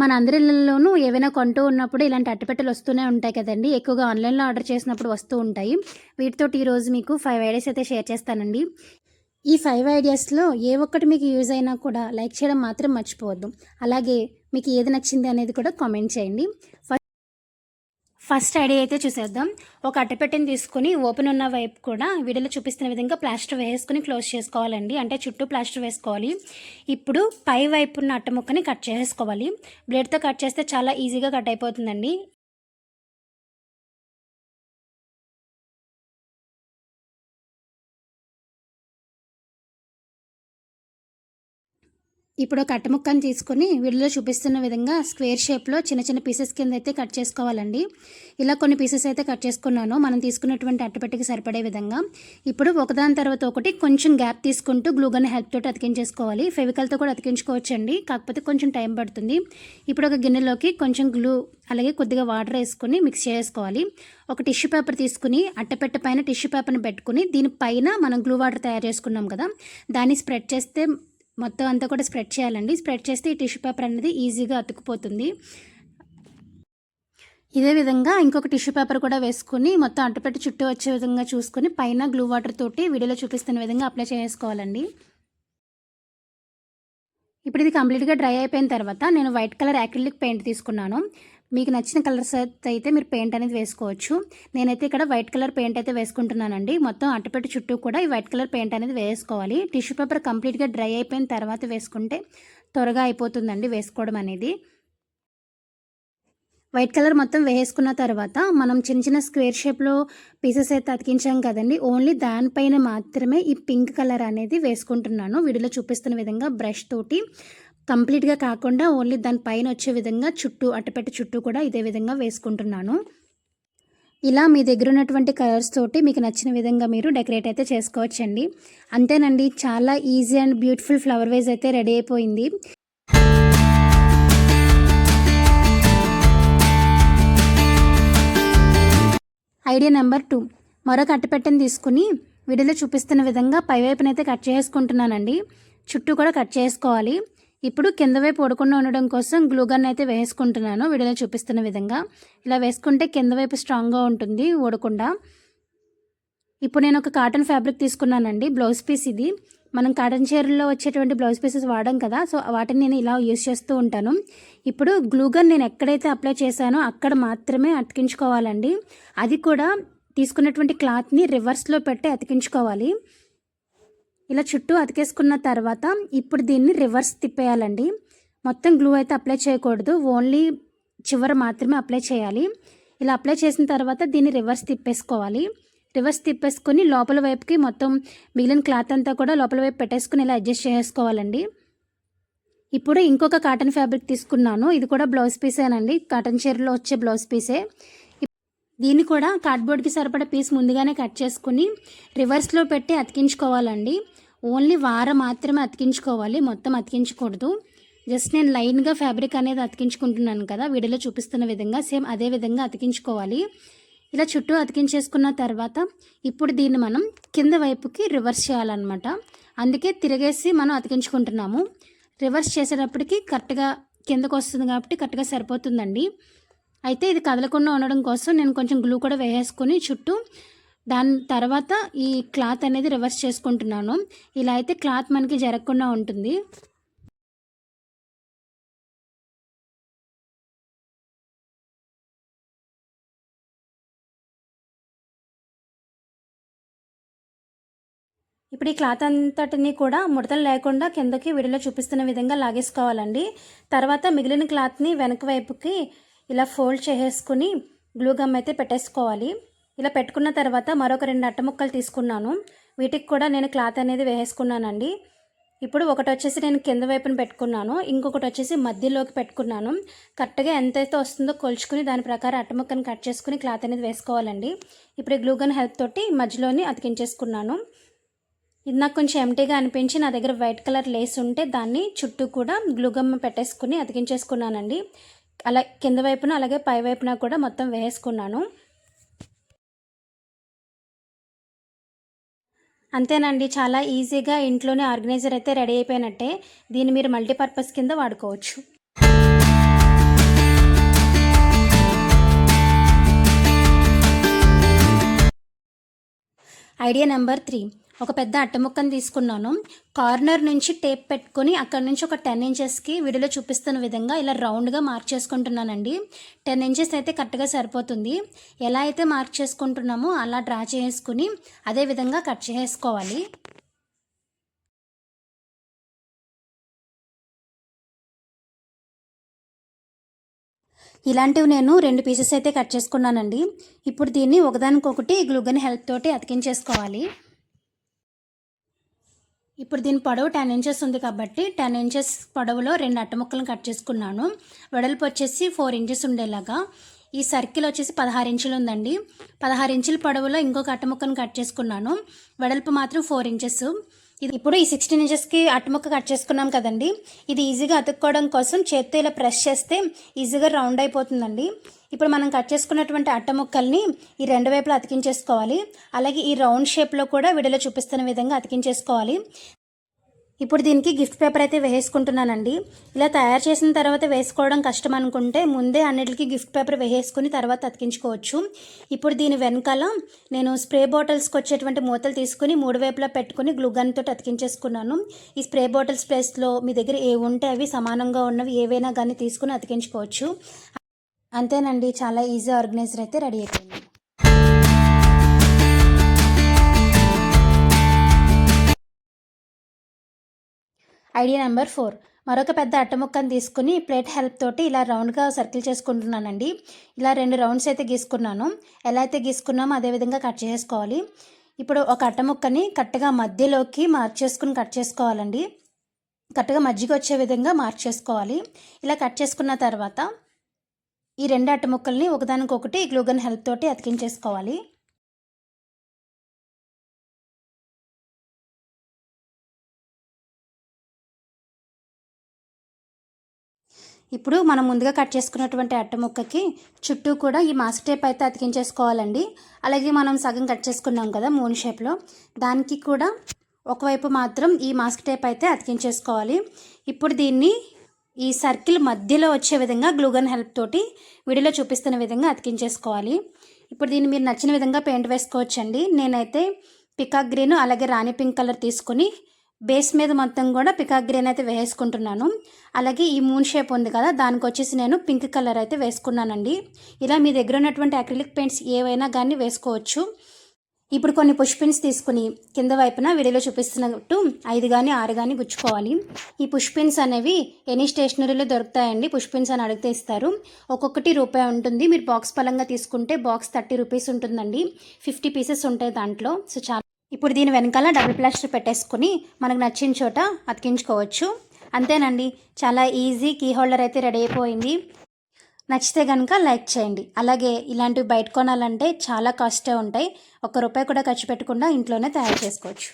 మన అందరిలోనూ ఏవైనా కొంటూ ఉన్నప్పుడు ఇలాంటి అట్టపెట్టెలు వస్తూనే ఉంటాయి కదండి. ఎక్కువగా ఆన్లైన్లో ఆర్డర్ చేసినప్పుడు వస్తూ ఉంటాయి. వీటితో ఈరోజు మీకు ఫైవ్ ఐడియాస్ అయితే షేర్ చేస్తానండి. ఈ ఫైవ్ ఐడియాస్లో ఏ ఒక్కటి మీకు యూజ్ అయినా కూడా లైక్ చేయడం మాత్రం మర్చిపోవద్దు. అలాగే మీకు ఏది నచ్చింది అనేది కూడా కామెంట్ చేయండి. ఫస్ట్ ఐడియా అయితే చూసేద్దాం. ఒక అట్టపెట్టెని తీసుకుని ఓపెన్ ఉన్న వైపు కూడా వీడియోలో చూపిస్తున్న విధంగా ప్లాస్టర్ వేసుకుని క్లోజ్ చేసుకోవాలండి. అంటే చుట్టూ ప్లాస్టర్ వేసుకోవాలి. ఇప్పుడు పై వైపు ఉన్న అట్ట ముక్కని కట్ చేసుకోవాలి. బ్లేడ్తో కట్ చేస్తే చాలా ఈజీగా కట్ అయిపోతుందండి. ఇప్పుడు ఒక ముక్కని తీసుకొని వీడియోలో చూపిస్తున్న విధంగా స్క్వేర్ షేప్లో చిన్న చిన్న పీసెస్ కింద అయితే కట్ చేసుకోవాలండి. ఇలా కొన్ని పీసెస్ అయితే కట్ చేసుకున్నాను. మనం తీసుకున్నటువంటి అట్టపెట్టికి సరిపడే విధంగా. ఇప్పుడు ఒకదాని తర్వాత ఒకటి కొంచెం గ్యాప్ తీసుకుంటూ గ్లూగన్ హెల్ప్ తోటి అతికించేసుకోవాలి. ఫెవికల్తో కూడా అతికించుకోవచ్చండి. కాకపోతే కొంచెం టైం పడుతుంది. ఇప్పుడు ఒక గిన్నెలోకి కొంచెం గ్లూ అలాగే కొద్దిగా వాటర్ వేసుకొని మిక్స్ చేసుకోవాలి. ఒక టిష్యూ పేపర్ తీసుకుని అట్టపెట్ట పైన టిష్యూ పేపర్ని పెట్టుకుని దీనిపైన మనం గ్లూ వాటర్ తయారు చేసుకున్నాం కదా దాన్ని స్ప్రెడ్ చేస్తే మొత్తం అంతా కూడా స్ప్రెడ్ చేయాలండి. స్ప్రెడ్ చేస్తే ఈ టిష్యూ పేపర్ అనేది ఈజీగా అతుకుపోతుంది. ఇదే విధంగా ఇంకొక టిష్యూ పేపర్ కూడా వేసుకుని మొత్తం అట్టపెట్టి చుట్టూ వచ్చే విధంగా చూసుకొని పైన గ్లూ వాటర్ తోటి వీడియోలో చూపిస్తున్న విధంగా అప్లై చేసుకోవాలండి. ఇప్పుడు ఇది కంప్లీట్గా డ్రై అయిపోయిన తర్వాత నేను వైట్ కలర్ యాక్రిలిక్ పెయింట్ తీసుకున్నాను. మీకు నచ్చిన కలర్స్ అయితే మీరు పెయింట్ అనేది వేసుకోవచ్చు. నేనైతే ఇక్కడ వైట్ కలర్ పెయింట్ అయితే వేసుకుంటున్నానండి. మొత్తం అట్టపెట్టు చుట్టూ కూడా ఈ వైట్ కలర్ పెయింట్ అనేది వేసుకోవాలి. టిష్యూ పేపర్ కంప్లీట్గా డ్రై అయిపోయిన తర్వాత వేసుకుంటే త్వరగా అయిపోతుందండి వేసుకోవడం అనేది. వైట్ కలర్ మొత్తం వేసుకున్న తర్వాత మనం చిన్న చిన్న స్క్వేర్ షేప్లో పీసెస్ అయితే అతికించాం కదండి. ఓన్లీ దానిపైన మాత్రమే ఈ పింక్ కలర్ అనేది వేసుకుంటున్నాను. వీడియోలో చూపిస్తున్న విధంగా బ్రష్ తోటి కంప్లీట్గా కాకుండా ఓన్లీ దాని పైన వచ్చే విధంగా చుట్టూ అట్టపెట్ట చుట్టూ కూడా ఇదే విధంగా వేసుకుంటున్నాను. ఇలా మీ దగ్గర ఉన్నటువంటి కలర్స్ తోటి మీకు నచ్చిన విధంగా మీరు డెకరేట్ అయితే చేసుకోవచ్చండి. అంతేనండి చాలా easy and beautiful flower vase అయితే రెడీ అయిపోయింది. Idea number two. మరొక అట్టపెట్టెని తీసుకుని వీడియోలో చూపిస్తున్న విధంగా పైవైపునైతే కట్ చేసుకుంటున్నానండి. చుట్టూ కూడా కట్ చేసుకోవాలి. ఇప్పుడు కింద వైపు ఉడకుండా ఉండడం కోసం గ్లూగన్ అయితే వేసుకుంటున్నాను. వీడియోలో చూపిస్తున్న విధంగా. ఇలా వేసుకుంటే కింద వైపు స్ట్రాంగ్గా ఉంటుంది ఊడకుండా. ఇప్పుడు నేను ఒక కాటన్ ఫ్యాబ్రిక్ తీసుకున్నానండి. బ్లౌజ్ పీస్ ఇది. మనం కాటన్ చీరల్లో వచ్చేటువంటి బ్లౌజ్ పీసెస్ వాడడం కదా సో వాటిని నేను ఇలా యూస్ చేస్తూ ఉంటాను. ఇప్పుడు గ్లూగన్ నేను ఎక్కడైతే అప్లై చేశానో అక్కడ మాత్రమే అతికించుకోవాలండి. అది కూడా తీసుకున్నటువంటి క్లాత్ని రివర్స్లో పెట్టి అతికించుకోవాలి. ఇలా చుట్టూ అతికేసుకున్న తర్వాత ఇప్పుడు దీన్ని రివర్స్ తిప్పేయాలండి. మొత్తం గ్లూ అయితే అప్లై చేయకూడదు. ఓన్లీ చివర మాత్రమే అప్లై చేయాలి. ఇలా అప్లై చేసిన తర్వాత దీన్ని రివర్స్ తిప్పేసుకోవాలి. రివర్స్ తిప్పేసుకొని లోపల వైపుకి మొత్తం మిగిలిన క్లాత్ అంతా కూడా లోపల వైపు పెట్టేసుకుని ఇలా అడ్జస్ట్ చేసుకోవాలండి ఇప్పుడు ఇంకొక కాటన్ ఫ్యాబ్రిక్ తీసుకున్నాను. ఇది కూడా బ్లౌజ్ పీసేనండి కాటన్ చీరలో వచ్చే బ్లౌజ్ పీసే. దీన్ని కూడా కార్డ్బోర్డ్కి సరిపడా పీస్ ముందుగానే కట్ చేసుకుని రివర్స్లో పెట్టి అతికించుకోవాలండి. ఓన్లీ వారం మాత్రమే అతికించుకోవాలి మొత్తం అతికించకూడదు. జస్ట్ నేను లైన్గా ఫ్యాబ్రిక్ అనేది అతికించుకుంటున్నాను కదా వీడియోలో చూపిస్తున్న విధంగా సేమ్ అదే విధంగా అతికించుకోవాలి. ఇలా చుట్టూ అతికించేసుకున్న తర్వాత ఇప్పుడు దీన్ని మనం కింద వైపుకి రివర్స్ చేయాలన్నమాట. అందుకే తిరిగేసి మనం అతికించుకుంటున్నాము. రివర్స్ చేసేటప్పటికి కరెక్ట్గా కిందకు వస్తుంది కాబట్టి కరెక్ట్గా సరిపోతుందండి. అయితే ఇది కదలకుండా ఉండడం కోసం నేను కొంచెం గ్లూ కూడా వేసేసుకొని చుట్టూ దాని తర్వాత ఈ క్లాత్ అనేది రివర్స్ చేసుకుంటున్నాను. ఇలా అయితే క్లాత్ మనకి జరగకుండా ఉంటుంది. ఇప్పుడు ఈ క్లాత్ అంతటిని కూడా ముడతలు లేకుండా కిందకి వీడియోలో చూపిస్తున్న విధంగా లాగేసుకోవాలండి. తర్వాత మిగిలిన క్లాత్ని వెనక వైపుకి ఇలా ఫోల్డ్ చేసేసుకుని గ్లూ గమ్ అయితే పెట్టేసుకోవాలి. ఇలా పెట్టుకున్న తర్వాత మరొక రెండు అట్ట ముక్కలు తీసుకున్నాను. వీటికి కూడా నేను క్లాత్ అనేది వేసుకున్నానండి ఇప్పుడు ఒకటి వచ్చేసి నేను కింద వైపున పెట్టుకున్నాను. ఇంకొకటి వచ్చేసి మధ్యలోకి పెట్టుకున్నాను. కరెక్ట్గా ఎంతైతే వస్తుందో కొలుచుకుని దాని ప్రకారం అట్టముక్కని కట్ చేసుకుని క్లాత్ అనేది వేసుకోవాలండి. ఇప్పుడు ఈ గ్లూగన్ హెల్ప్ తోటి మధ్యలోని అతికించేసుకున్నాను. ఇది నాకు కొంచెం ఎంటీగా అనిపించి నా దగ్గర వైట్ కలర్ లేస్ ఉంటే దాన్ని చుట్టూ కూడా గ్లూగమ్ పెట్టేసుకుని అతికించేసుకున్నానండి. అలా కింద వైపున అలాగే పై వైపున కూడా మొత్తం వేసుకున్నాను అంతేనండి చాలా ఈజీగా ఇంట్లోనే ఆర్గనైజర్ అయితే రెడీ అయిపోయినట్టే. దీన్ని మీరు మల్టీపర్పస్ కింద వాడుకోవచ్చు. Idea number three. ఒక పెద్ద అట్టముక్కను తీసుకున్నాను. కార్నర్ నుంచి టేప్ పెట్టుకొని అక్కడ నుంచి ఒక టెన్ ఇంచెస్కి వీడియోలో చూపిస్తున్న విధంగా ఇలా రౌండ్గా మార్క్ చేసుకుంటున్నానండి. టెన్ ఇంచెస్ అయితే కరెక్ట్గా సరిపోతుంది. ఎలా అయితే మార్క్ చేసుకుంటున్నామో అలా డ్రా చేసుకుని అదే విధంగా కట్ చేసుకోవాలి. ఇలాంటివి నేను రెండు పీసెస్ అయితే కట్ చేసుకున్నానండి. ఇప్పుడు దీన్ని ఒకదానికొకటి గ్లూగన్ హెల్ప్ తోటి అతికించేసుకోవాలి. ఇప్పుడు దీని పొడవు టెన్ ఇంచెస్ ఉంది కాబట్టి టెన్ ఇంచెస్ పొడవులో రెండు అట్ట ముక్కలను కట్ చేసుకున్నాను. వెడల్పు వచ్చేసి ఫోర్ ఇంచెస్ ఉండేలాగా. ఈ సర్కిల్ వచ్చేసి పదహారు ఇంచులు ఉందండి. పదహారు ఇంచుల పొడవులో ఇంకొక అట్ట ముక్కను కట్ చేసుకున్నాను. వెడల్పు మాత్రం ఫోర్ ఇంచెస్ ఇది ఇప్పుడు ఈ సిక్స్టీన్ ఇంచెస్కి అట్టముక్క కట్ చేసుకున్నాం కదండి. ఇది ఈజీగా అతుక్కోవడం కోసం చేత్తో ఇలా ప్రెస్ చేస్తే ఈజీగా రౌండ్ అయిపోతుందండి. ఇప్పుడు మనం కట్ చేసుకున్నటువంటి అట్ట ముక్కల్ని ఈ రెండు వైపులా అతికించేసుకోవాలి. అలాగే ఈ రౌండ్ షేప్లో కూడా వీడియోలో చూపిస్తున్న విధంగా అతికించేసుకోవాలి. ఇప్పుడు దీనికి గిఫ్ట్ పేపర్ అయితే వేసుకుంటున్నానండి. ఇలా తయారు చేసిన తర్వాత వేసుకోవడం కష్టం అనుకుంటే ముందే అన్నిటికీ గిఫ్ట్ పేపర్ వేసుకుని తర్వాత అతికించుకోవచ్చు. ఇప్పుడు దీని వెనకాల నేను స్ప్రే బాటిల్స్కి వచ్చేటువంటి మూతలు తీసుకుని మూడు వైపులా పెట్టుకుని గ్లూగన్ తోటి అతికించేసుకున్నాను. ఈ స్ప్రే బాటిల్స్ ప్లేస్లో మీ దగ్గర ఏ ఉంటే అవి సమానంగా ఉన్నవి ఏవైనా కానీ తీసుకుని అతికించుకోవచ్చు. అంతేనండి చాలా ఈజీ ఆర్గనైజర్ అయితే రెడీ అయిపోయింది. Idea number four. మరొక పెద్ద అట్టముక్కను తీసుకుని ప్లేట్ హెల్ప్ తోటి ఇలా రౌండ్గా సర్కిల్ చేసుకుంటున్నానండి. ఇలా రెండు రౌండ్స్ అయితే గీసుకున్నాను. ఎలా అయితే గీసుకున్నామో అదే విధంగా కట్ చేసుకోవాలి. ఇప్పుడు ఒక అట్టముక్కని కరెక్ట్గా మధ్యలోకి మార్చేసుకుని కట్ చేసుకోవాలండి. కరెక్ట్గా మజ్జిగ వచ్చే విధంగా మార్చేసుకోవాలి ఇలా కట్ చేసుకున్న తర్వాత ఈ రెండు అట్టముక్కల్ని ఒకదానికొకటి గ్లూగన్ హెల్ప్ తోటి అతికించేసుకోవాలి. ఇప్పుడు మనం ముందుగా కట్ చేసుకున్నటువంటి అట్ట ముక్కకి చుట్టూ కూడా ఈ మాస్క్ టేప్ అయితే అతికించేసుకోవాలండి. అలాగే మనం సగం కట్ చేసుకున్నాం కదా మూన్ షేప్లో దానికి కూడా ఒకవైపు మాత్రం ఈ మాస్క్ టేప్ అయితే అతికించేసుకోవాలి. ఇప్పుడు దీన్ని ఈ సర్కిల్ మధ్యలో వచ్చే విధంగా గ్లూగన్ హెల్ప్ తోటి వీడియోలో చూపిస్తున్న విధంగా అతికించేసుకోవాలి. ఇప్పుడు దీన్ని మీరు నచ్చిన విధంగా పెయింట్ వేసుకోవచ్చండి. నేనైతే పికాక్ గ్రీన్ అలాగే రాణి పింక్ కలర్ తీసుకుని బేస్ మీద మొత్తం కూడా పికాక్ గ్రీన్ అయితే వేసుకుంటున్నాను. అలాగే ఈ మూన్ షేప్ ఉంది కదా దానికి వచ్చేసి నేను పింక్ కలర్ అయితే వేసుకున్నానండి. ఇలా మీ దగ్గర ఉన్నటువంటి అక్రిలిక్ పెయింట్స్ ఏవైనా కానీ వేసుకోవచ్చు. ఇప్పుడు కొన్ని పుష్ పిన్స్ తీసుకుని కింద వైపున వీడియోలో చూపిస్తున్నట్టు ఐదు కానీ ఆరు కానీ గుచ్చుకోవాలి. ఈ పుష్ పిన్స్ అనేవి ఎనీ స్టేషనరీలో దొరుకుతాయండి. పుష్ పిన్స్ అని అడిగితే ఇస్తారు. ఒక్కొక్కటి రూపాయి ఉంటుంది. మీరు బాక్స్ పలంగా తీసుకుంటే బాక్స్ థర్టీ రూపీస్ ఉంటుందండి. ఫిఫ్టీ పీసెస్ ఉంటాయి దాంట్లో. సో చాలా ఇప్పుడు దీని వెనకాల డబుల్ ప్లాస్టర్ పెట్టేసుకుని మనకు నచ్చిన చోట అతికించుకోవచ్చు. అంతేనండి. చాలా ఈజీ కీ హోల్డర్ అయితే రెడీ అయిపోయింది. నచ్చితే కనుక లైక్ చేయండి. అలాగే ఇలాంటివి బయట కొనాలంటే చాలా కాస్టే ఉంటాయి. ఒక్క రూపాయి కూడా ఖర్చు పెట్టకుండా ఇంట్లోనే తయారు చేసుకోవచ్చు.